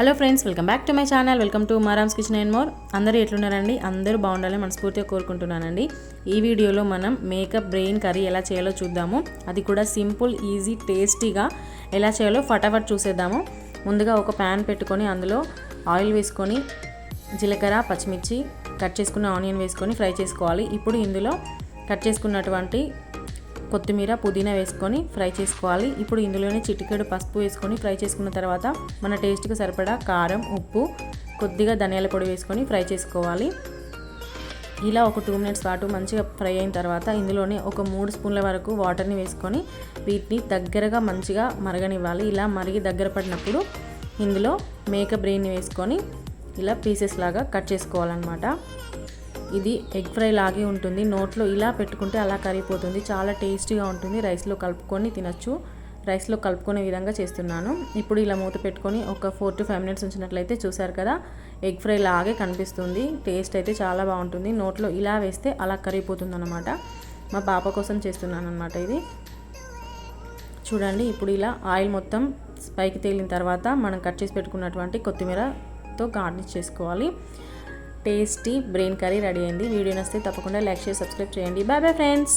Hello friends welcome back to my channel. Welcome to Maram's kitchen and more. అందరూ ఎట్లున్నారండి? అందరూ బాగుండాలని మనస్ఫూర్తిగా కోరుకుంటున్నానండి. ఈ వీడియోలో మనం మేకప్ బ్రెయిన్ కర్రీ ఎలా చేయాలో చూద్దాము. అది కూడా సింపుల్ ఈజీ టేస్టీగా ఎలా చేయాలో ఫటాఫట్ చూసేద్దాము. ముందుగా ఒక ప్యాన్ పెట్టుకొని అందులో ఆయిల్ వేసుకొని జీలకర్ర పచ్చిమిర్చి కట్ చేసుకున్న ఆనియన్ వేసుకొని ఫ్రై చేసుకోవాలి. ఇప్పుడు ఇందులో కట్ చేసుకున్నటువంటి కొత్తిమీర పుదీనా వేసుకొని ఫ్రై చేసుకోవాలి. ఇప్పుడు ఇందులోనే చిటికెడు పసుపు వేసుకొని ఫ్రై చేసుకున్న తర్వాత మన టేస్ట్కి సరిపడా కారం ఉప్పు కొద్దిగా ధనియాల పొడి వేసుకొని ఫ్రై చేసుకోవాలి. ఇలా ఒక టూ మినిట్స్ పాటు మంచిగా ఫ్రై అయిన తర్వాత ఇందులోనే ఒక మూడు స్పూన్ల వరకు వాటర్ని వేసుకొని వీటిని దగ్గరగా మంచిగా మరగనివ్వాలి. ఇలా మరిగి దగ్గర పడినప్పుడు ఇందులో మేక బ్రెయిన్ని వేసుకొని ఇలా పీసెస్ లాగా కట్ చేసుకోవాలన్నమాట. ఇది ఎగ్ ఫ్రై లాగే ఉంటుంది. నోట్లో ఇలా పెట్టుకుంటే అలా కరిగిపోతుంది. చాలా టేస్టీగా ఉంటుంది. రైస్లో కలుపుకొని తినచ్చు. రైస్లో కలుపుకునే విధంగా చేస్తున్నాను. ఇప్పుడు ఇలా మూత పెట్టుకొని ఒక ఫోర్ టు ఫైవ్ మినిట్స్ ఉంచినట్లయితే చూసారు కదా ఎగ్ ఫ్రై లాగే కనిపిస్తుంది. టేస్ట్ అయితే చాలా బాగుంటుంది. నోట్లో ఇలా వేస్తే అలా కరిగిపోతుంది అనమాట మా పాప కోసం చేస్తున్నాను అనమాట ఇది. చూడండి ఇప్పుడు ఇలా ఆయిల్ మొత్తం పైకి తేలిన తర్వాత మనం కట్ చేసి పెట్టుకున్నటువంటి కొత్తిమీరతో గార్నిష్ చేసుకోవాలి. టేస్టీ బ్రెయిన్ కర్రీ రెడీ అయింది. వీడియో నచ్చితే తప్పకుండా లైక్ చేసి సబ్స్క్రైబ్ చేయండి. Bye bye friends